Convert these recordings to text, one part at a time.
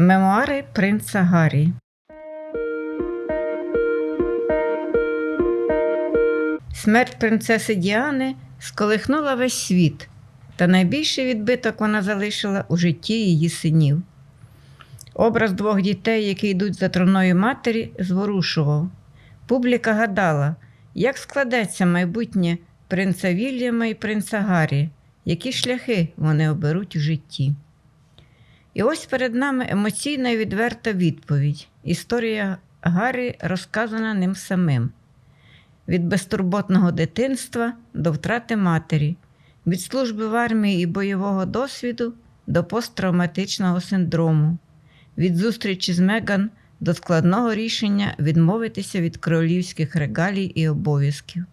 Мемуари принца Гаррі. Смерть принцеси Діани сколихнула весь світ, та найбільший відбиток вона залишила у житті її синів. Образ двох дітей, які йдуть за троною матері, зворушував. Публіка гадала, як складеться майбутнє принца Вільяма і принца Гаррі, які шляхи вони оберуть у житті. І ось перед нами емоційна і відверта відповідь. Історія Гаррі розказана ним самим. Від безтурботного дитинства до втрати матері, від служби в армії і бойового досвіду до посттравматичного синдрому, від зустрічі з Меган до складного рішення відмовитися від королівських регалій і обов'язків.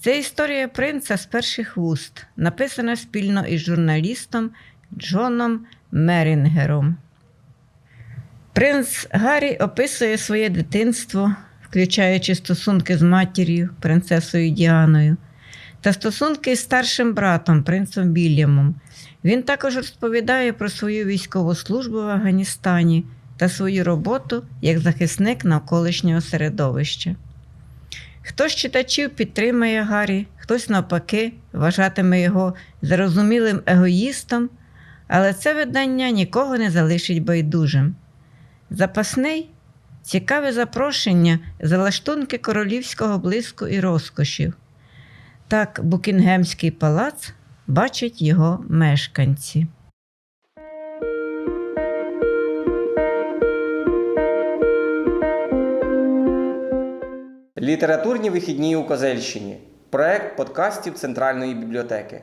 Це історія принца з перших вуст, написана спільно із журналістом Джоном Мерінгером. Принц Гаррі описує своє дитинство, включаючи стосунки з матір'ю, принцесою Діаною, та стосунки з старшим братом, принцем Вільямом. Він також розповідає про свою військову службу в Афганістані та свою роботу як захисник навколишнього середовища. Хтось читачів підтримає Гаррі, хтось навпаки вважатиме його зарозумілим егоїстом, але це видання нікого не залишить байдужим. Запасний цікаве запрошення за лаштунки королівського блиску і розкошів. Так Букінгемський палац бачать його мешканці. Літературні вихідні у Козельщині. Проект подкастів Центральної бібліотеки.